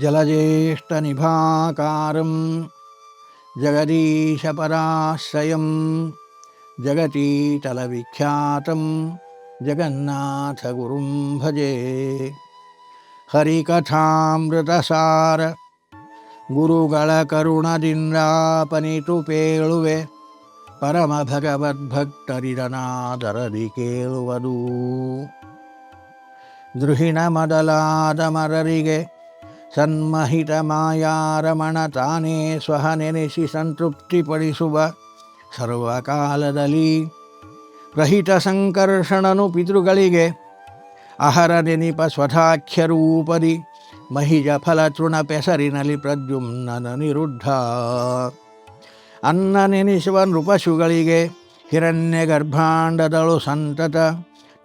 जलज्येष्ठनिभाकारं जगदीशपराश्रयं जगतीतलविख्यातं जगन्नाथगुरुं भजे ಹರಿಕಥಾಮೃತಸಾರ ಗುರುಗಳ ಕರುಣದಿಂದಾಪನಿತು ಪೇಳುವೆ ಪರಮ ಭಗವದ್ಭಕ್ತರಿದನಾದರದಿ ಕೇಳುವುದು ದೃಹಿಣ ಮೊದಲಾದ ಮರರಿಗೆ ಸನ್ಮಹಿತ ಮಾಯಾರಮಣ ತಾನೇ ಸ್ವಹ ನೆನೆಸಿ ಸಂತೃಪ್ತಿಪಡಿಸುವ ಸರ್ವಕಾಲದಲ್ಲಿ ರಹಿತ ಸಂಕರ್ಷಣನು ಪಿತೃಗಳಿಗೆ ಅಹರ ನೆನಿಪ ಸ್ವಥಾಖ್ಯ ರೂಪದಿ ಮಹಿಜ ಫಲ ತೃಣ ಪೆಸರಿನಲ್ಲಿ ಪ್ರದ್ಯುಮ್ನನ ನಿರುದ್ಧ. ಅನ್ನ ನೆನೆಸುವ ನೃಪಶುಗಳಿಗೆ ಹಿರಣ್ಯ ಗರ್ಭಾಂಡದಳು ಸಂತತ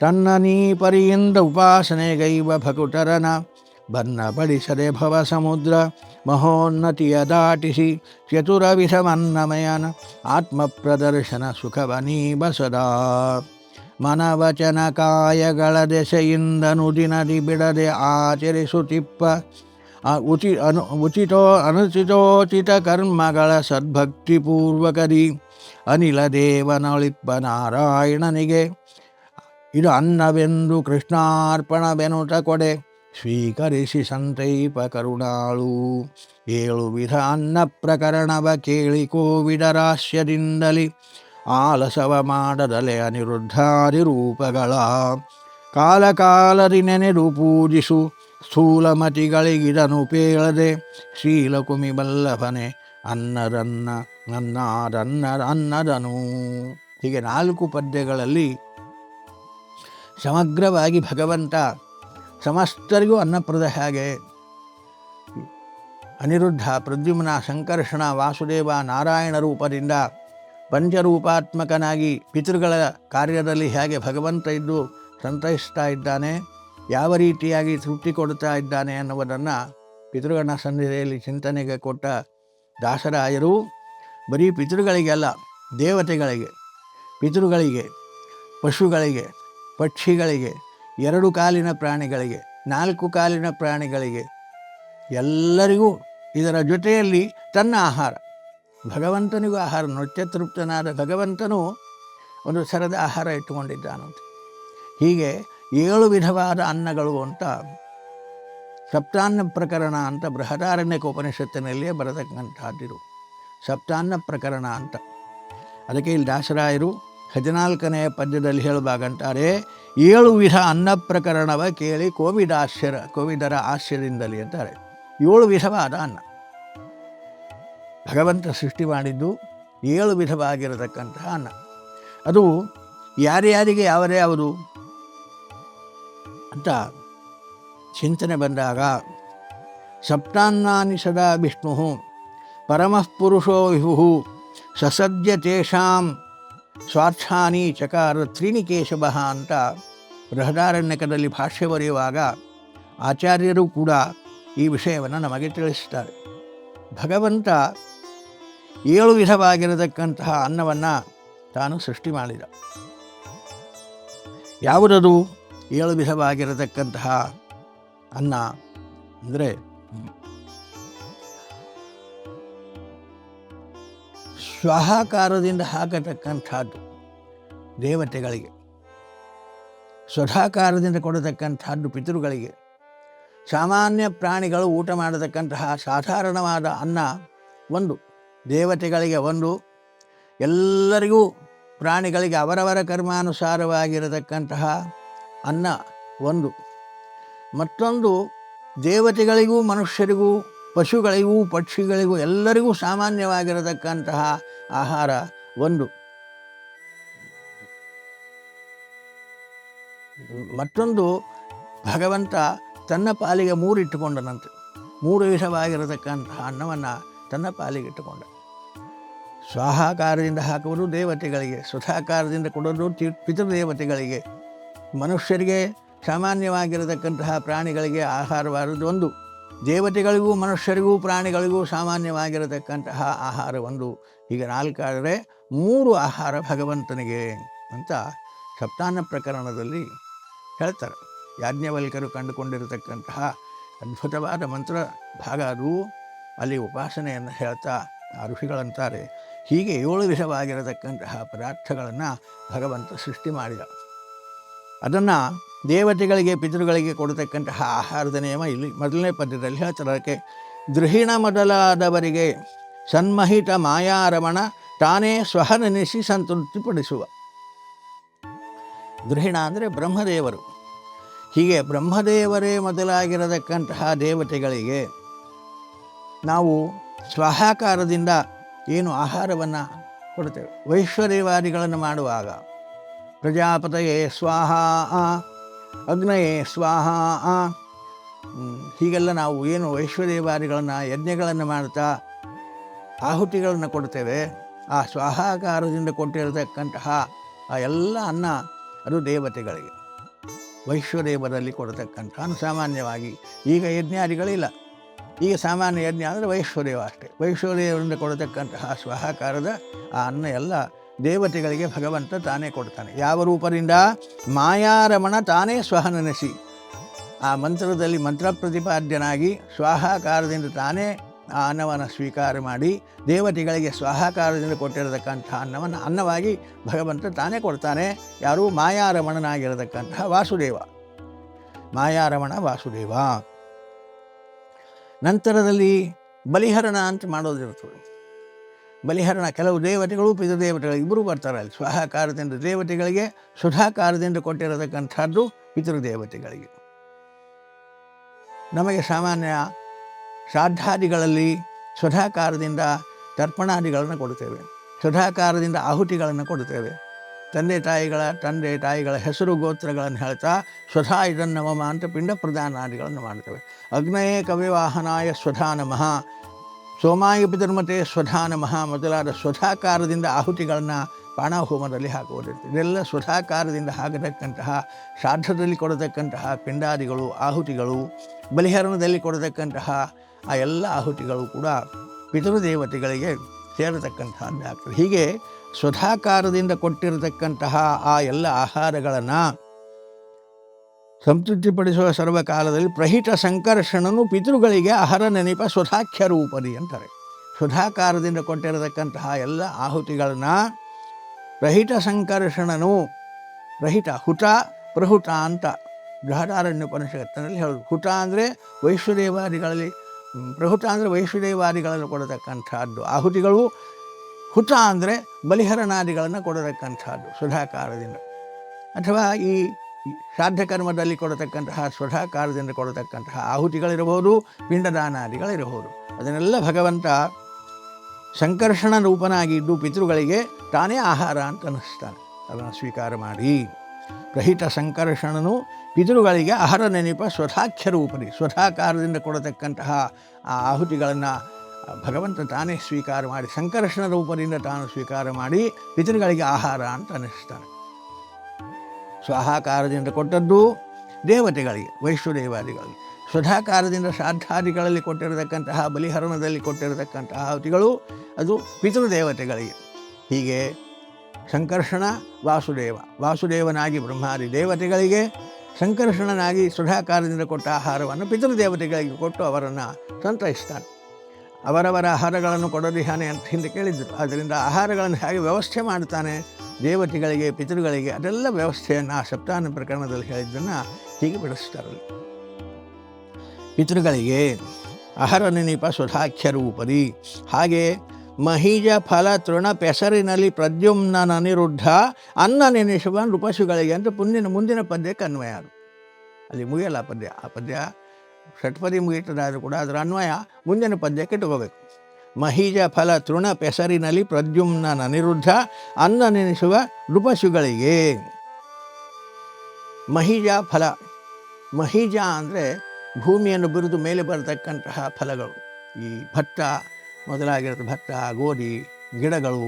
ತನ್ನ ನೀಪರಿಯಿಂದ ಉಪಾಸನೆಗೈವ ಭಕುಟರನ ಬನ್ನ ಬಡಿಸದೆ ಭವ ಸಮುದ್ರ ಮಹೋನ್ನತಿಯ ದಾಟಿಸಿ ಚತುರವಿಷಮನ್ನಮಯನ ಆತ್ಮ ಪ್ರದರ್ಶನ ಸುಖವನೀ ಬಸದಾ. ಮನವಚನ ಕಾಯಗಳ ದೆಸೆಯಿಂದ ನುದಿನದಿ ಬಿಡದೆ ಆಚರಿಸುತ್ತಿಪ್ಪ. ಉಚಿ ಅನು ಉಚಿತೋ ಅನುಚಿತೋಚಿತ ಕರ್ಮಗಳ ಸದ್ಭಕ್ತಿಪೂರ್ವಕದಿ ಅನಿಲ ದೇವನಳಿಪ್ಪ ನಾರಾಯಣನಿಗೆ. ಇದು ಅನ್ನವೆಂದು ಕೃಷ್ಣಾರ್ಪಣವೆನುತ ಕೊಡೆ. ಸ್ವೀಕರಿಸಿ ಸಂತೈಪ ಕರುಣಾಳು ಏಳು ವಿಧ ಅನ್ನ ಪ್ರಕರಣವ ಕೇಳಿ ಕೋವಿಡರಾಶ್ಯದಿಂದಲಿ ಆಲಸವ ಮಾಡದಲೆ ಅನಿರುದ್ಧಾದಿ ರೂಪಗಳ. ಕಾಲಕಾಲದಿ ನೆನೆದು ಪೂಜಿಸು ಸ್ಥೂಲಮತಿಗಳಿಗಿದನು ಪೇಳದೆ ಶೀಲಕುಮಿ ಬಲ್ಲಭನೆ ಅನ್ನದನ್ನ ನನ್ನಾದನ್ನ ಅನ್ನದನು ಹೀಗೆ ನಾಲ್ಕು ಪದ್ಯಗಳಲ್ಲಿ ಸಮಗ್ರವಾಗಿ ಭಗವಂತ ಸಮಸ್ತರಿಗೂ ಅನ್ನಪ್ರದ ಹಾಗೆ? ಅನಿರುದ್ಧ ಪ್ರದ್ಯುಮ್ನ ಸಂಕರ್ಷಣ ವಾಸುದೇವ ನಾರಾಯಣ ರೂಪದಿಂದ ಪಂಚರೂಪಾತ್ಮಕನಾಗಿ ಪಿತೃಗಳ ಕಾರ್ಯದಲ್ಲಿ ಹೇಗೆ ಭಗವಂತ ಇದ್ದು ಸಂತೈಸ್ತಾ ಇದ್ದಾನೆ, ಯಾವ ರೀತಿಯಾಗಿ ತೃಪ್ತಿ ಕೊಡ್ತಾ ಇದ್ದಾನೆ ಅನ್ನುವುದನ್ನು ಪಿತೃಗಣ ಸನ್ನಿಧಿಯಲ್ಲಿ ಚಿಂತನೆಗೆ ಕೊಟ್ಟ ದಾಸರಾಯರು ಬರೀ ಪಿತೃಗಳಿಗೆಲ್ಲ, ದೇವತೆಗಳಿಗೆ, ಪಿತೃಗಳಿಗೆ, ಪಶುಗಳಿಗೆ, ಪಕ್ಷಿಗಳಿಗೆ ಎರಡು ಕಾಲಿನ ಪ್ರಾಣಿಗಳಿಗೆ, ನಾಲ್ಕು ಕಾಲಿನ ಪ್ರಾಣಿಗಳಿಗೆ ಎಲ್ಲರಿಗೂ ಇದರ ಜೊತೆಯಲ್ಲಿ ತನ್ನ ಆಹಾರ. ಭಗವಂತನಿಗೂ ಆಹಾರ, ನೃತ್ಯತೃಪ್ತನಾದ ಭಗವಂತನು ಒಂದು ಸರದ ಆಹಾರ ಇಟ್ಟುಕೊಂಡಿದ್ದಾನಂತೆ. ಹೀಗೆ ಏಳು ವಿಧವಾದ ಅನ್ನಗಳು ಅಂತ ಸಪ್ತಾನ್ನ ಪ್ರಕರಣ ಅಂತ ಬೃಹದಾರಣ್ಯಕ ಉಪನಿಷತ್ತಿನಲ್ಲಿಯೇ ಬರತಕ್ಕಂಥದ್ದಿರು ಸಪ್ತಾನ್ನ ಪ್ರಕರಣ ಅಂತ. ಅದಕ್ಕೆ ಇಲ್ಲಿ ದಾಸರಾಯರು ಹದಿನಾಲ್ಕನೆಯ ಪದ್ಯದಲ್ಲಿ ಹೇಳುವಾಗಂತಾರೆ ಏಳು ವಿಧ ಅನ್ನ ಪ್ರಕರಣವ ಕೇಳಿ ಕೋವಿದಾಶ್ಚರ್ಯ ಕೋವಿದರ ಆಶ್ಚರ್ಯದಿಂದಲೇ ಅಂತಾರೆ. ಏಳು ವಿಧವಾದ ಅನ್ನ. ಭಗವಂತ ಸೃಷ್ಟಿ ಮಾಡಿದ್ದು ಏಳು ವಿಧವಾಗಿರತಕ್ಕಂತಹ ಅನ್ನ. ಅದು ಯಾರ್ಯಾರಿಗೆ ಯಾವುದೇ ಯಾವುದು ಅಂತ ಚಿಂತನೆ ಬಂದಾಗ, ಸಪ್ತಾನ್ನಾನಿ ಸದಾ ವಿಷ್ಣು ಪರಮಃಪುರುಷೋ ವಿಭು, ಸಸದ್ಯ ತೇಷಾಂ ಸ್ವಾರ್ಥಾನಿ ಚಕಾರ ತ್ರೀನಿ ಕೇಶವ ಅಂತ ಬೃಹದಾರಣ್ಯಕದಲ್ಲಿ ಭಾಷ್ಯ ಬರೆಯುವಾಗ ಆಚಾರ್ಯರು ಕೂಡ ಈ ವಿಷಯವನ್ನು ನಮಗೆ ತಿಳಿಸ್ತಾರೆ. ಭಗವಂತ ಏಳು ವಿಧವಾಗಿರತಕ್ಕಂತಹ ಅನ್ನವನ್ನು ತಾನು ಸೃಷ್ಟಿ ಮಾಡಿದ. ಯಾವುದದು? ಏಳು ವಿಧವಾಗಿರತಕ್ಕಂತಹ ಅನ್ನ ಅಂದರೆ ಸ್ವಾಹಾಕಾರದಿಂದ ಹಾಕತಕ್ಕಂಥದ್ದು ದೇವತೆಗಳಿಗೆ. ಸ್ವಧಾಕಾರದಿಂದ ಕೊಡತಕ್ಕಂಥದ್ದು ಪಿತೃಗಳಿಗೆ. ಸಾಮಾನ್ಯ ಪ್ರಾಣಿಗಳು ಊಟ ಮಾಡತಕ್ಕಂತಹ ಸಾಧಾರಣವಾದ ಅನ್ನ ಒಂದು, ದೇವತೆಗಳಿಗೆ ಒಂದು, ಎಲ್ಲರಿಗೂ ಪ್ರಾಣಿಗಳಿಗೆ ಅವರವರ ಕರ್ಮಾನುಸಾರವಾಗಿರತಕ್ಕಂತಹ ಅನ್ನ ಒಂದು. ಮತ್ತೊಂದು, ದೇವತೆಗಳಿಗೂ, ಮನುಷ್ಯರಿಗೂ, ಪಶುಗಳಿಗೂ, ಪಕ್ಷಿಗಳಿಗೂ ಎಲ್ಲರಿಗೂ ಸಾಮಾನ್ಯವಾಗಿರತಕ್ಕಂತಹ ಆಹಾರ ಒಂದು. ಮತ್ತೊಂದು ಭಗವಂತ ತನ್ನ ಪಾಲಿಗೆ ಮೂರು ಇಟ್ಟುಕೊಂಡನಂತೆ ಮೂರು ವಿಧವಾಗಿರತಕ್ಕಂತಹ ಅನ್ನವನ್ನು ತನ್ನ ಪಾಲಿಗೆ ಇಟ್ಟುಕೊಂಡ. ಸ್ವಾಹಾಕಾರದಿಂದ ಹಾಕುವುದು ದೇವತೆಗಳಿಗೆ, ಸುಧಾಕಾರದಿಂದ ಕೊಡೋದು ಪಿತೃದೇವತೆಗಳಿಗೆ. ಮನುಷ್ಯರಿಗೆ ಸಾಮಾನ್ಯವಾಗಿರತಕ್ಕಂತಹ ಪ್ರಾಣಿಗಳಿಗೆ ಆಹಾರವಾದದ್ದು ಒಂದು. ದೇವತೆಗಳಿಗೂ ಮನುಷ್ಯರಿಗೂ ಪ್ರಾಣಿಗಳಿಗೂ ಸಾಮಾನ್ಯವಾಗಿರತಕ್ಕಂತಹ ಆಹಾರ ಒಂದು. ಈಗ ನಾಲ್ಕಾದರೆ ಮೂರು ಆಹಾರ ಭಗವಂತನಿಗೆ ಅಂತ ಸಪ್ತಾನ ಪ್ರಕರಣದಲ್ಲಿ ಹೇಳ್ತಾರೆ. ಯಾಜ್ಞವಲ್ಕರು ಕಂಡುಕೊಂಡಿರತಕ್ಕಂತಹ ಅದ್ಭುತವಾದ ಮಂತ್ರ ಭಾಗ ಅದು ಅಲ್ಲಿ ಉಪಾಸನೆಯನ್ನು ಹೇಳ್ತಾ ಆ ಋಷಿಗಳಂತಾರೆ. ಹೀಗೆ ಏಳು ವಿಧವಾಗಿರತಕ್ಕಂತಹ ಪದಾರ್ಥಗಳನ್ನು ಭಗವಂತ ಸೃಷ್ಟಿ ಮಾಡಿದ. ಅದನ್ನು ದೇವತೆಗಳಿಗೆ, ಪಿತೃಗಳಿಗೆ ಕೊಡತಕ್ಕಂತಹ ಆಹಾರದ ನಿಯಮ ಇಲ್ಲಿ ಮೊದಲನೇ ಪದ್ಯದಲ್ಲಿ ಹೇಳ್ತಾರೆ. ಅದಕ್ಕೆ ದೃಹಿಣ ಮೊದಲಾದವರಿಗೆ ಸನ್ಮಹಿತ ಮಾಯಾರಮಣ ತಾನೇ ಸ್ವಹ ನೆನೆಸಿ ಸಂತೃಪ್ತಿಪಡಿಸುವ. ದೃಹಿಣ ಅಂದರೆ ಬ್ರಹ್ಮದೇವರು. ಹೀಗೆ ಬ್ರಹ್ಮದೇವರೇ ಮೊದಲಾಗಿರತಕ್ಕಂತಹ ದೇವತೆಗಳಿಗೆ ನಾವು ಸ್ವಾಹಾಕಾರದಿಂದ ಏನು ಆಹಾರವನ್ನು ಕೊಡ್ತೇವೆ. ವೈಶ್ವರ್ಯವಾದಿಗಳನ್ನು ಮಾಡುವಾಗ ಪ್ರಜಾಪತಯೇ ಸ್ವಾಹ ಅಗ್ನಯೇ ಸ್ವಾಹ ಹೀಗೆಲ್ಲ ನಾವು ಏನು ವೈಶ್ವರ್ಯವಾದಿಗಳನ್ನು ಯಜ್ಞಗಳನ್ನು ಮಾಡ್ತಾ ಆಹುತಿಗಳನ್ನು ಕೊಡ್ತೇವೆ. ಆ ಸ್ವಾಹಾಕಾರದಿಂದ ಕೊಟ್ಟಿರತಕ್ಕಂತಹ ಆ ಎಲ್ಲ ಅನ್ನ ಅದು ದೇವತೆಗಳಿಗೆ ವೈಶ್ವದೇವರಲ್ಲಿ ಕೊಡತಕ್ಕಂಥ ಸಾಮಾನ್ಯವಾಗಿ ಈಗ ಯಜ್ಞಾದಿಗಳಿಲ್ಲ. ಈಗ ಸಾಮಾನ್ಯ ಯಜ್ಞ ಅಂದರೆ ವೈಶ್ವದೇವ ಅಷ್ಟೇ. ವೈಶ್ವದೇವರಿಂದ ಕೊಡತಕ್ಕಂತಹ ಸ್ವಹಾಕಾರದ, ಆ ಅನ್ನ ಎಲ್ಲ ದೇವತೆಗಳಿಗೆ ಭಗವಂತ ತಾನೇ ಕೊಡ್ತಾನೆ. ಯಾವ ರೂಪದಿಂದ? ಮಾಯಾರಮಣ ತಾನೇ ಸ್ವಹ ಆ ಮಂತ್ರದಲ್ಲಿ ಮಂತ್ರ ಪ್ರತಿಪಾದ್ಯನಾಗಿ ಸ್ವಾಹಾಕಾರದಿಂದ ತಾನೇ ಆ ಅನ್ನವನ್ನು ಸ್ವೀಕಾರ ಮಾಡಿ ದೇವತೆಗಳಿಗೆ ಸ್ವಾಹಾಕಾರದಿಂದ ಕೊಟ್ಟಿರತಕ್ಕಂಥ ಅನ್ನವನ್ನು ಅನ್ನವಾಗಿ ಭಗವಂತ ತಾನೇ ಕೊಡ್ತಾನೆ. ಯಾರು ಮಾಯಾರಮಣನಾಗಿರತಕ್ಕಂತಹ ವಾಸುದೇವ. ಮಾಯಾರಮಣ ವಾಸುದೇವ. ನಂತರದಲ್ಲಿ ಬಲಿಹರಣ ಅಂತ ಮಾಡೋದಿರ್ತದೆ ಬಲಿಹರಣ ಕೆಲವು ದೇವತೆಗಳು ಪಿತೃದೇವತೆಗಳು ಇಬ್ಬರು ಬರ್ತಾರೆ ಅಲ್ಲಿ. ಸ್ವಹಾಕಾರದಿಂದ ದೇವತೆಗಳಿಗೆ ಸುಧಾಕಾರದಿಂದ ಕೊಟ್ಟಿರತಕ್ಕಂಥದ್ದು ಪಿತೃದೇವತೆಗಳಿಗೆ ನಮಗೆ ಸಾಮಾನ್ಯ ಶ್ರಾದ್ದಾದಿಗಳಲ್ಲಿ ಸ್ವಧಾಕಾರದಿಂದ ತರ್ಪಣಾದಿಗಳನ್ನು ಕೊಡುತ್ತೇವೆ. ಸ್ವಧಾಕಾರದಿಂದ ಆಹುತಿಗಳನ್ನು ಕೊಡುತ್ತೇವೆ. ತಂದೆ ತಾಯಿಗಳ ತಂದೆ ತಾಯಿಗಳ ಹೆಸರು ಗೋತ್ರಗಳನ್ನು ಹೇಳ್ತಾ ಸ್ವಧಾ ಇದನ್ನವಮ ಅಂತ ಪಿಂಡ ಪ್ರದಾನಾದಿಗಳನ್ನು ಮಾಡ್ತೇವೆ. ಅಗ್ನಯೇ ಕವಿವಾಹನಾಯ ಸ್ವಧಾ ನಮಃ. ಸೋಮಾಯ ಪಿತರ್ಮತೆ ಸ್ವಧಾ ನಮಃ ಮೊದಲಾದ ಸ್ವಧಾಕಾರದಿಂದ ಆಹುತಿಗಳನ್ನು ಪಾಣಹೋಮದಲ್ಲಿ ಹಾಕುವುದಿರ್ತದೆ ಇದೆಲ್ಲ ಸ್ವಧಾಕಾರದಿಂದ ಹಾಕತಕ್ಕಂತಹ, ಶ್ರಾದ್ದದಲ್ಲಿ ಕೊಡತಕ್ಕಂತಹ ಪಿಂಡಾದಿಗಳು, ಆಹುತಿಗಳು, ಬಲಿಹರಣದಲ್ಲಿ ಕೊಡತಕ್ಕಂತಹ ಆ ಎಲ್ಲ ಆಹುತಿಗಳು ಕೂಡ ಪಿತೃದೇವತೆಗಳಿಗೆ ಆಗ್ತದೆ ಹೀಗೆ ಸ್ವಧಾಕಾರದಿಂದ ಕೊಟ್ಟಿರತಕ್ಕಂತಹ ಆ ಎಲ್ಲ ಆಹಾರಗಳನ್ನು ಸಂತೃಪ್ತಿಪಡಿಸುವ ಸರ್ವಕಾಲದಲ್ಲಿ ಪ್ರಹಿತ ಸಂಕರ್ಷಣನು ಪಿತೃಗಳಿಗೆ ಆಹಾರ ನೆನಪ ಸ್ವಧಾಖ್ಯ ರೂಪದಿ ಅಂತಾರೆ. ಸುಧಾಕಾರದಿಂದ ಕೊಟ್ಟಿರತಕ್ಕಂತಹ ಎಲ್ಲ ಆಹುತಿಗಳನ್ನು ರಹಿತ ಸಂಕರ್ಷಣನು ರಹಿತ ಹುತ ಪ್ರಹುತ ಅಂತ ಬೃಹದಾರಣ್ಯ ಉಪನಿಷತ್ತಿನಲ್ಲಿ ಹೇಳೋದು. ಹುತ ಅಂದರೆ ವೈಶ್ವದೇವಾದಿಗಳಲ್ಲಿ ಪ್ರಹುತ ಅಂದರೆ ವೈಶ್ವದೇವಾದಿಗಳನ್ನು ಕೊಡತಕ್ಕಂಥದ್ದು. ಆಹುತಿಗಳು ಹುತ ಅಂದರೆ ಬಲಿಹರಣಾದಿಗಳನ್ನು ಕೊಡತಕ್ಕಂಥದ್ದು ಸುಧಾಕಾರದಿಂದ ಅಥವಾ ಈ ಶ್ರಾದ್ದ ಕರ್ಮದಲ್ಲಿ ಕೊಡತಕ್ಕಂತಹ ಸ್ವಧಾಕಾರದಿಂದ ಕೊಡತಕ್ಕಂತಹ ಆಹುತಿಗಳಿರಬಹುದು, ಪಿಂಡದಾನಾದಿಗಳಿರಬಹುದು. ಅದನ್ನೆಲ್ಲ ಭಗವಂತ ಸಂಕರ್ಷಣ ರೂಪನಾಗಿದ್ದು ಪಿತೃಗಳಿಗೆ ತಾನೇ ಆಹಾರ ಅಂತ ಅನ್ನಿಸ್ತಾನೆ. ಅದನ್ನು ಸ್ವೀಕಾರ ಮಾಡಿ. ರಹಿತ ಸಂಕರ್ಷಣನು ಪಿತೃಗಳಿಗೆ ಆಹಾರ ನೆನಪ ಸ್ವಥಾಖ್ಯ ರೂಪರಿ ಸ್ವಥಾಕಾರದಿಂದ ಕೊಡತಕ್ಕಂತಹ ಆ ಆಹುತಿಗಳನ್ನು ಭಗವಂತ ತಾನೇ ಸ್ವೀಕಾರ ಮಾಡಿ, ಸಂಕರ್ಷಣ ರೂಪದಿಂದ ತಾನು ಸ್ವೀಕಾರ ಮಾಡಿ ಪಿತೃಗಳಿಗೆ ಆಹಾರ ಅಂತ ಅನ್ನಿಸ್ತಾನೆ ಸ್ವಹಾಕಾರದಿಂದ ಕೊಟ್ಟದ್ದು ದೇವತೆಗಳಿಗೆ ವೈಶ್ವದೇವಾದಿಗಳಿಗೆ ಸ್ವಧಾಕಾರದಿಂದ ಶ್ರಾದ್ದಾದಿಗಳಲ್ಲಿ ಕೊಟ್ಟಿರತಕ್ಕಂತಹ, ಬಲಿಹರಣದಲ್ಲಿ ಕೊಟ್ಟಿರತಕ್ಕಂತಹ ಆಹುತಿಗಳು ಅದು ಪಿತೃದೇವತೆಗಳಿಗೆ. ಹೀಗೆ ಸಂಕರ್ಷಣ ವಾಸುದೇವ, ವಾಸುದೇವನಾಗಿ ಬ್ರಹ್ಮಾದಿ ದೇವತೆಗಳಿಗೆ ಸಂಕರ್ಷಣನಾಗಿ ಸುಧಾಕಾರದಿಂದ ಕೊಟ್ಟ ಆಹಾರವನ್ನು ಪಿತೃದೇವತೆಗಳಿಗೆ ಕೊಟ್ಟು ಅವರನ್ನು ಸಂತೈಸ್ತಾನೆ ಅವರವರ ಆಹಾರಗಳನ್ನು ಕೊಡೋದಿಹಾನೆ ಅಂತ ಹಿಂದೆ ಕೇಳಿದ್ದರು ಆದ್ದರಿಂದ ಆಹಾರಗಳನ್ನು ಹೇಗೆ ವ್ಯವಸ್ಥೆ ಮಾಡ್ತಾನೆ ದೇವತೆಗಳಿಗೆ, ಪಿತೃಗಳಿಗೆ ಅದೆಲ್ಲ ವ್ಯವಸ್ಥೆಯನ್ನು ಆ ಸಪ್ತಾನ ಪ್ರಕರಣದಲ್ಲಿ ಹೇಳಿದ್ದನ್ನು ಹೀಗೆ ಬಿಡಿಸ್ತಾರಲ್ಲಿ ಪಿತೃಗಳಿಗೆ ಆಹಾರ ನೆನಪ ಸುಧಾಖ್ಯ ರೂಪದಿ. ಹಾಗೆ ಮಹೀಜ ಫಲ ತೃಣ ಪೆಸರಿನಲ್ಲಿ ಪ್ರದ್ಯುಮ್ನ ಅನಿರುದ್ಧ ಅನ್ನ ನೆನೆಸುವ ನೃಪಶುಗಳಿಗೆ ಅಂತ ಮುಂದಿನ ಮುಂದಿನ ಪದ್ಯಕ್ಕೆ ಅನ್ವಯ ಅದು ಅಲ್ಲಿ ಮುಗಿಯಲ್ಲ ಆ ಪದ್ಯ. ಆ ಪದ್ಯ ಷಟ್ಪದಿ ಮುಗಿತದಾದರೂ ಕೂಡ ಅದರ ಅನ್ವಯ ಮುಂದಿನ ಪದ್ಯಕ್ಕೆ ತಗೋಬೇಕು. ಮಹೀಜ ಫಲ ತೃಣ ಪೆಸರಿನಲ್ಲಿ ಪ್ರದ್ಯುಮ್ನ ಅನಿರುದ್ಧ ಅನ್ನ ನೆನೆಸುವ ನೃಪಶುಗಳಿಗೆ ಮಹಿಜ ಫಲ. ಮಹಿಜ ಅಂದರೆ ಭೂಮಿಯನ್ನು ಬಿರಿದು ಮೇಲೆ ಬರತಕ್ಕಂತಹ ಫಲಗಳು. ಈ ಭತ್ತ ಮೊದಲಾಗಿರೋ ಭತ್ತ, ಗೋಧಿ, ಗಿಡಗಳು,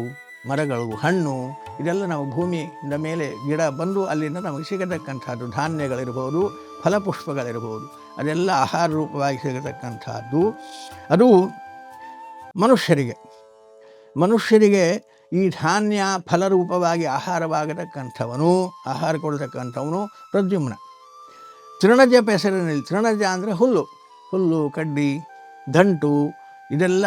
ಮರಗಳು, ಹಣ್ಣು, ಇದೆಲ್ಲ ನಾವು ಭೂಮಿಯಿಂದ ಮೇಲೆ ಗಿಡ ಬಂದು ಅಲ್ಲಿಂದ ನಮಗೆ ಸಿಗತಕ್ಕಂಥದ್ದು, ಧಾನ್ಯಗಳಿರ್ಬೋದು, ಫಲಪುಷ್ಪಗಳಿರ್ಬೋದು, ಅದೆಲ್ಲ ಆಹಾರ ರೂಪವಾಗಿ ಸಿಗತಕ್ಕಂಥದ್ದು. ಅದು ಮನುಷ್ಯರಿಗೆ. ಮನುಷ್ಯರಿಗೆ ಈ ಧಾನ್ಯ ಫಲರೂಪವಾಗಿ ಆಹಾರವಾಗತಕ್ಕಂಥವನು, ಆಹಾರ ಕೊಡತಕ್ಕಂಥವನು ಪ್ರದ್ಯುಮ್ನ. ತೃಣಜ ಪೆಸರಿನಲ್ಲಿ, ತೃಣಜ ಅಂದರೆ ಹುಲ್ಲು ಹುಲ್ಲು, ಕಡ್ಡಿ, ದಂಟು, ಇದೆಲ್ಲ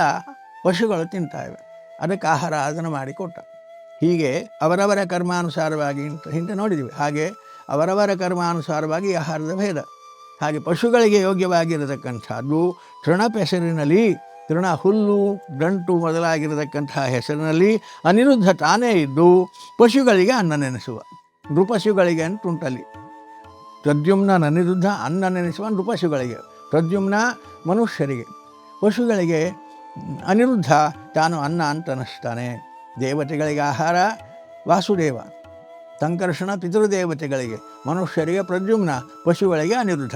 ಪಶುಗಳು ತಿಂತಾಯಿವೆ ಅದಕ್ಕೆ ಆಹಾರ ಅದನ್ನು ಮಾಡಿಕೊಟ್ಟ ಹೀಗೆ ಅವರವರ ಕರ್ಮಾನುಸಾರವಾಗಿ ಅಂತ ಹಿಂದೆ ನೋಡಿದ್ವಿ. ಹಾಗೆ ಅವರವರ ಕರ್ಮಾನುಸಾರವಾಗಿ ಆಹಾರದ ಭೇದ. ಹಾಗೆ ಪಶುಗಳಿಗೆ ಯೋಗ್ಯವಾಗಿರತಕ್ಕಂಥದ್ದು ತೃಣ ಹೆಸರಿನಲ್ಲಿ, ತೃಣ ಹುಲ್ಲು ದಂಟು ಮೊದಲಾಗಿರತಕ್ಕಂತಹ ಹೆಸರಿನಲ್ಲಿ ಅನಿರುದ್ಧ ತಾನೇ ಇದ್ದು ಪಶುಗಳಿಗೆ ಅನ್ನ ನೆನೆಸುವ ನೃಪಶುಗಳಿಗೆ ಅಂತುಂಟಲ್ಲಿ ಪ್ರದ್ಯುಮ್ನ ಅನಿರುದ್ಧ ಅನ್ನ ನೆನೆಸುವ ನೃಪಶುಗಳಿಗೆ. ಪ್ರದ್ಯುಮ್ನ ಮನುಷ್ಯರಿಗೆ. ಪಶುಗಳಿಗೆ ಅನಿರುದ್ಧ ತಾನು ಅನ್ನ ಅಂತ ದೇವತೆಗಳಿಗೆ ಆಹಾರ, ವಾಸುದೇವ. ಸಂಕರ್ಷಣ ಪಿತೃದೇವತೆಗಳಿಗೆ, ಮನುಷ್ಯರಿಗೆ ಪ್ರದ್ಯುಮ್ನ, ಪಶುಗಳಿಗೆ ಅನಿರುದ್ಧ.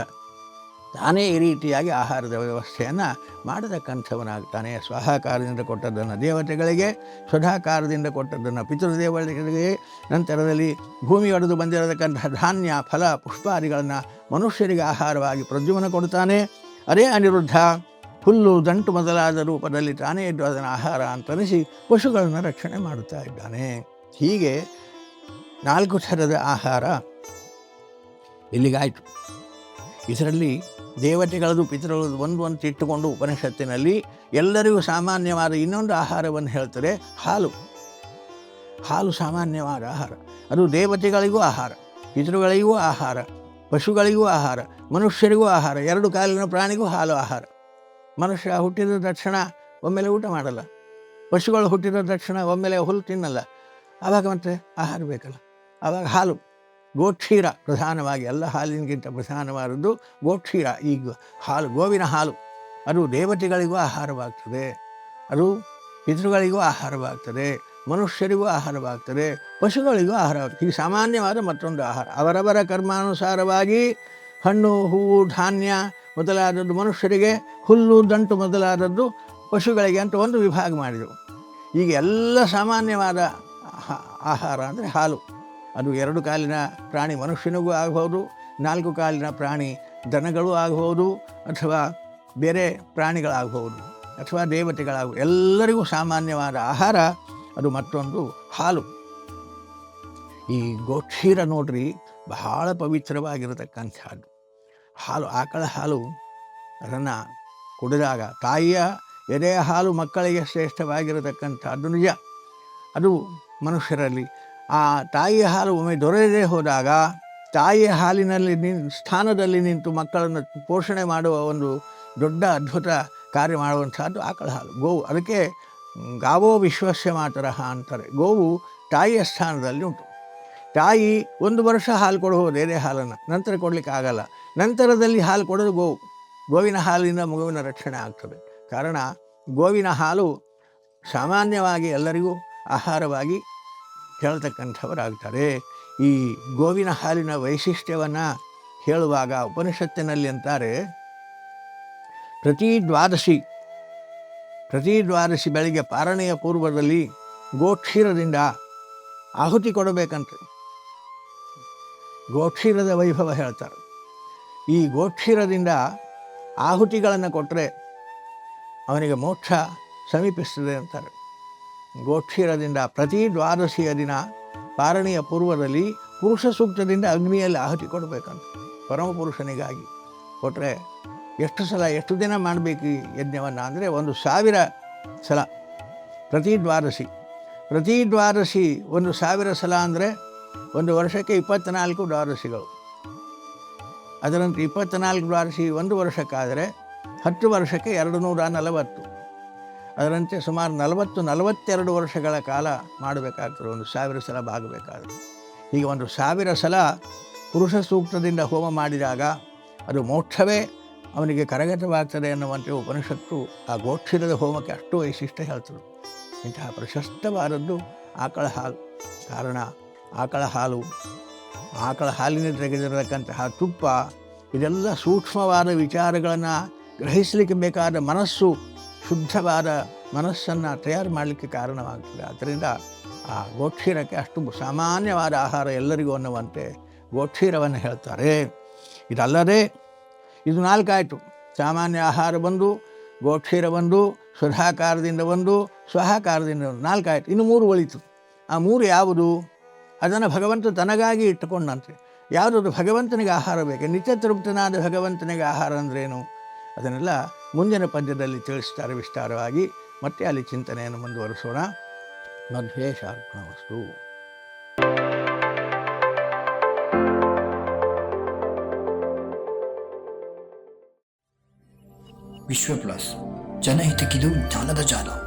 ತಾನೇ ಈ ರೀತಿಯಾಗಿ ಆಹಾರದ ವ್ಯವಸ್ಥೆಯನ್ನು ಮಾಡತಕ್ಕಂಥವನಾಗ್ತಾನೆ. ಸ್ವಹಾಕಾರದಿಂದ ಕೊಟ್ಟದ್ದನ್ನು ದೇವತೆಗಳಿಗೆ, ಸ್ವಧಾಕಾರದಿಂದ ಕೊಟ್ಟದ್ದನ್ನು ಪಿತೃದೇವತೆಗಳಿಗೆ, ನಂತರದಲ್ಲಿ ಭೂಮಿ ಒಡೆದು ಬಂದಿರತಕ್ಕಂತಹ ಧಾನ್ಯ, ಫಲ, ಪುಷ್ಪಾದಿಗಳನ್ನು ಮನುಷ್ಯರಿಗೆ ಆಹಾರವಾಗಿ ಪ್ರದ್ಯುಮ್ನ ಕೊಡ್ತಾನೆ ಅದೇ ಅನಿರುದ್ಧ! ಹುಲ್ಲು ದಂಟು ಮೊದಲಾದ ರೂಪದಲ್ಲಿ ತಾನೇ ಇದ್ದು ಅದನ್ನು ಆಹಾರ ಅಂತನಿಸಿ ಪಶುಗಳನ್ನು ರಕ್ಷಣೆ ಮಾಡುತ್ತಾ ಇದ್ದಾನೆ. ಹೀಗೆ ನಾಲ್ಕು ಥರದ ಆಹಾರ ಇಲ್ಲಿಗಾಯಿತು. ಇದರಲ್ಲಿ ದೇವತೆಗಳದು ಪಿತೃಗಳದು ಒಂದು ಅಂತ ಇಟ್ಟುಕೊಂಡು ಉಪನಿಷತ್ತಿನಲ್ಲಿ ಎಲ್ಲರಿಗೂ ಸಾಮಾನ್ಯವಾದ ಇನ್ನೊಂದು ಆಹಾರವನ್ನು ಹೇಳ್ತಾರೆ ಹಾಲು. ಹಾಲು ಸಾಮಾನ್ಯವಾದ ಆಹಾರ. ಅದು ದೇವತೆಗಳಿಗೂ ಆಹಾರ, ಪಿತೃಗಳಿಗೂ ಆಹಾರ, ಪಶುಗಳಿಗೂ ಆಹಾರ, ಮನುಷ್ಯರಿಗೂ ಆಹಾರ, ಎರಡು ಕಾಲಿನ ಪ್ರಾಣಿಗೂ ಹಾಲು ಆಹಾರ. ಮನುಷ್ಯ ಹುಟ್ಟಿದ ತಕ್ಷಣ ಒಮ್ಮೆಲೆ ಊಟ ಮಾಡಲ್ಲ. ಪಶುಗಳು ಹುಟ್ಟಿದ ತಕ್ಷಣ ಒಮ್ಮೆಲೆ ಹುಲ್ಲು ತಿನ್ನಲ್ಲ. ಆವಾಗ ಮತ್ತೆ ಆಹಾರ ಬೇಕಲ್ಲ. ಆವಾಗ ಹಾಲು. ಗೋಕ್ಷೀರ ಪ್ರಧಾನವಾಗಿ ಎಲ್ಲ ಹಾಲಿನಗಿಂತ ಪ್ರಧಾನವಾದದ್ದು ಗೋಕ್ಷೀರ. ಈಗ ಹಾಲು, ಗೋವಿನ ಹಾಲು. ಅದು ದೇವತೆಗಳಿಗೂ ಆಹಾರವಾಗ್ತದೆ. ಅದು ಪಿತೃಗಳಿಗೂ ಆಹಾರವಾಗ್ತದೆ. ಮನುಷ್ಯರಿಗೂ ಆಹಾರವಾಗ್ತದೆ. ಪಶುಗಳಿಗೂ ಆಹಾರವಾಗ್ತದೆ. ಈ ಸಾಮಾನ್ಯವಾದ ಮತ್ತೊಂದು ಆಹಾರ. ಅವರವರ ಕರ್ಮಾನುಸಾರವಾಗಿ ಹಣ್ಣು, ಹೂವು, ಧಾನ್ಯ ಮೊದಲಾದದ್ದು ಮನುಷ್ಯರಿಗೆ ಹುಲ್ಲು ದಂಟು ಮೊದಲಾದದ್ದು ಪಶುಗಳಿಗೆ ಅಂತ ಒಂದು ವಿಭಾಗ ಮಾಡಿದರು ಈಗ ಎಲ್ಲ ಸಾಮಾನ್ಯವಾದ ಆಹಾರ ಅಂದರೆ ಹಾಲು. ಅದು ಎರಡು ಕಾಲಿನ ಪ್ರಾಣಿ ಮನುಷ್ಯನಿಗೂ ಆಗಬಹುದು, ನಾಲ್ಕು ಕಾಲಿನ ಪ್ರಾಣಿ ದನಗಳು ಆಗಬಹುದು, ಅಥವಾ ಬೇರೆ ಪ್ರಾಣಿಗಳಾಗಬಹುದು, ಅಥವಾ ದೇವತೆಗಳಾಗ ಎಲ್ಲರಿಗೂ ಸಾಮಾನ್ಯವಾದ ಆಹಾರ, ಅದು ಮತ್ತೊಂದು ಹಾಲು. ಈ ಗೋಕ್ಷೀರ ನೋಡ್ರಿ, ಬಹಳ ಪವಿತ್ರವಾಗಿರತಕ್ಕಂಥದ್ದು. ಹಾಲು, ಆಕಳ ಹಾಲು ಅದನ್ನು ಕುಡಿದಾಗ ತಾಯಿಯ ಎದೆಯ ಹಾಲು ಮಕ್ಕಳಿಗೆ ಶ್ರೇಷ್ಠವಾಗಿರತಕ್ಕಂಥದ್ದು ನಿಜ. ಅದು ಮನುಷ್ಯರಲ್ಲಿ. ಆ ತಾಯಿಯ ಹಾಲು ಒಮ್ಮೆ ದೊರೆಯದೇ ಹೋದಾಗ ತಾಯಿಯ ಹಾಲಿನಲ್ಲಿ ನಿನ್ ಸ್ಥಾನದಲ್ಲಿ ನಿಂತು ಮಕ್ಕಳನ್ನು ಪೋಷಣೆ ಮಾಡುವ ಒಂದು ದೊಡ್ಡ ಅದ್ಭುತ ಕಾರ್ಯ ಮಾಡುವಂಥದ್ದು ಆಕಳ ಹಾಲು. ಗೋವು. ಅದಕ್ಕೆ ಗಾವೋ ವಿಶ್ವಸ್ಯ ಮಾತರಹ ಅಂತಾರೆ. ಗೋವು ತಾಯಿಯ ಸ್ಥಾನದಲ್ಲಿ ಉಂಟು. ತಾಯಿ ಒಂದು ವರ್ಷ ಹಾಲು ಕೊಡಬಹುದು ಎದೆ ಹಾಲನ್ನು, ನಂತರ ಕೊಡಲಿಕ್ಕೆ ಆಗಲ್ಲ. ನಂತರದಲ್ಲಿ ಹಾಲು ಕೊಡೋದು ಗೋವು ಗೋವಿನ ಹಾಲಿನ ಮಗುವಿನ ರಕ್ಷಣೆ ಆಗ್ತದೆ. ಕಾರಣ, ಗೋವಿನ ಹಾಲು ಸಾಮಾನ್ಯವಾಗಿ ಎಲ್ಲರಿಗೂ ಆಹಾರವಾಗಿ ಹೇಳ್ತಕ್ಕಂಥವರಾಗ್ತಾರೆ ಈ ಗೋವಿನ ಹಾಲಿನ ವೈಶಿಷ್ಟ್ಯವನ್ನು ಹೇಳುವಾಗ ಉಪನಿಷತ್ತಿನಲ್ಲಿ ಅಂತಾರೆ, ಪ್ರತಿ ದ್ವಾದಶಿ ಪ್ರತಿ ದ್ವಾದಶಿ ಬೆಳಿಗ್ಗೆ ಪಾರಣೆಯ ಪೂರ್ವದಲ್ಲಿ ಗೋಕ್ಷೀರದಿಂದ ಆಹುತಿ ಕೊಡಬೇಕಂತೆ. ಗೋಕ್ಷೀರದ ವೈಭವ ಹೇಳ್ತಾರೆ. ಈ ಗೋಕ್ಷೀರದಿಂದ ಆಹುತಿಗಳನ್ನು ಕೊಟ್ಟರೆ ಅವನಿಗೆ ಮೋಕ್ಷ ಸಮೀಪಿಸ್ತದೆ ಅಂತಾರೆ. ಗೋಕ್ಷೀರದಿಂದ ಪ್ರತಿ ದ್ವಾದಶಿಯ ದಿನ ಪಾರಣಿಯ ಪೂರ್ವದಲ್ಲಿ ಪುರುಷ ಸೂಕ್ತದಿಂದ ಅಗ್ನಿಯಲ್ಲಿ ಆಹುತಿ ಕೊಡಬೇಕಂತ. ಪರಮಪುರುಷನಿಗಾಗಿ ಕೊಟ್ಟರೆ ಎಷ್ಟು ಸಲ ಎಷ್ಟು ದಿನ ಮಾಡಬೇಕು ಈ ಯಜ್ಞವನ್ನು ಅಂದರೆ ಒಂದು ಸಾವಿರ ಸಲ ಪ್ರತಿ ದ್ವಾದಶಿ. ಪ್ರತಿ ದ್ವಾದಶಿ ಒಂದು ಸಾವಿರ ಸಲ ಅಂದರೆ ಒಂದು ವರ್ಷಕ್ಕೆ ಇಪ್ಪತ್ತ್ನಾಲ್ಕು ದ್ವಾದಶಿಗಳು ಅದರಂತೆ ಇಪ್ಪತ್ತ್ನಾಲ್ಕು ದ್ವಾದಶಿ ಒಂದು ವರ್ಷಕ್ಕಾದರೆ ಹತ್ತು ವರ್ಷಕ್ಕೆ ಎರಡು ನೂರ ನಲವತ್ತು ಅದರಂತೆ ಸುಮಾರು ನಲವತ್ತು, ನಲವತ್ತೆರಡು ವರ್ಷಗಳ ಕಾಲ ಮಾಡಬೇಕಾಗ್ತದೆ, ಒಂದು ಸಾವಿರ ಸಲ ಬಾಗಬೇಕಾದ್ರೆ. ಈಗ ಒಂದು ಸಾವಿರ ಸಲ ಪುರುಷ ಸೂಕ್ತದಿಂದ ಹೋಮ ಮಾಡಿದಾಗ ಅದು ಮೋಕ್ಷವೇ, ಅವನಿಗೆ ಕರಗತವಾಗ್ತದೆ ಅನ್ನುವಂತೆ ಉಪನಿಷತ್ತು ಆ ಗೋಕ್ಷಿರದ ಹೋಮಕ್ಕೆ ಅಷ್ಟು ವೈಶಿಷ್ಟ್ಯ ಹೇಳ್ತದೆ. ಇಂತಹ ಪ್ರಶಸ್ತವಾದದ್ದು ಆಕಳ ಹಾಲು. ಕಾರಣ ಆಕಳ ಹಾಲು, ಆಕಳ ಹಾಲಿನ ತೆಗೆದಿರತಕ್ಕಂತಹ ತುಪ್ಪ, ಇದೆಲ್ಲ ಸೂಕ್ಷ್ಮವಾದ ವಿಚಾರಗಳನ್ನು ಗ್ರಹಿಸಲಿಕ್ಕೆ ಬೇಕಾದ ಮನಸ್ಸು, ಶುದ್ಧವಾದ ಮನಸ್ಸನ್ನು ತಯಾರು ಮಾಡಲಿಕ್ಕೆ ಕಾರಣವಾಗ್ತದೆ. ಆದ್ದರಿಂದ ಆ ಗೋಕ್ಷೀರಕ್ಕೆ ಅಷ್ಟು ಸಾಮಾನ್ಯವಾದ ಆಹಾರ ಎಲ್ಲರಿಗೂ ಅನ್ನುವಂತೆ ಗೋಕ್ಷೀರವನ್ನು ಹೇಳ್ತಾರೆ. ಇದಲ್ಲದೆ ಇದು ನಾಲ್ಕಾಯಿತು. ಸಾಮಾನ್ಯ ಆಹಾರ ಬಂದು, ಗೋಕ್ಷೀರ ಬಂದು, ಸುಧಾಕಾರದಿಂದ ಒಂದು ಸ್ವಹಾಕಾರದಿಂದ ಒಂದು ನಾಲ್ಕಾಯಿತು. ಇನ್ನು ಮೂರು ಒಳಿತು. ಆ ಮೂರು ಯಾವುದು? ಅದನ್ನು ಭಗವಂತ ತನಗಾಗಿ ಇಟ್ಟುಕೊಂಡಂತೆ. ಯಾವುದದು ಭಗವಂತನಿಗೆ ಆಹಾರ ಬೇಕು. ನಿತ್ಯ ತೃಪ್ತನಾದ ಭಗವಂತನಿಗೆ ಆಹಾರ ಅಂದ್ರೇನು? ಅದನ್ನೆಲ್ಲ ಮುಂದಿನ ಪದ್ಯದಲ್ಲಿ ತಿಳಿಸ್ತಾರೆ ವಿಸ್ತಾರವಾಗಿ. ಮತ್ತೆ ಅಲ್ಲಿ ಚಿಂತನೆಯನ್ನು ಮುಂದುವರಿಸೋಣ. ಮಧ್ವೇಶಾರ್ಪಣ ವಸ್ತು ವಿಶ್ವ ಪ್ಲಸ್ ಜನಹಿತಕ್ಕಿದು ಜ್ಞಾನದ ಜಾಲ.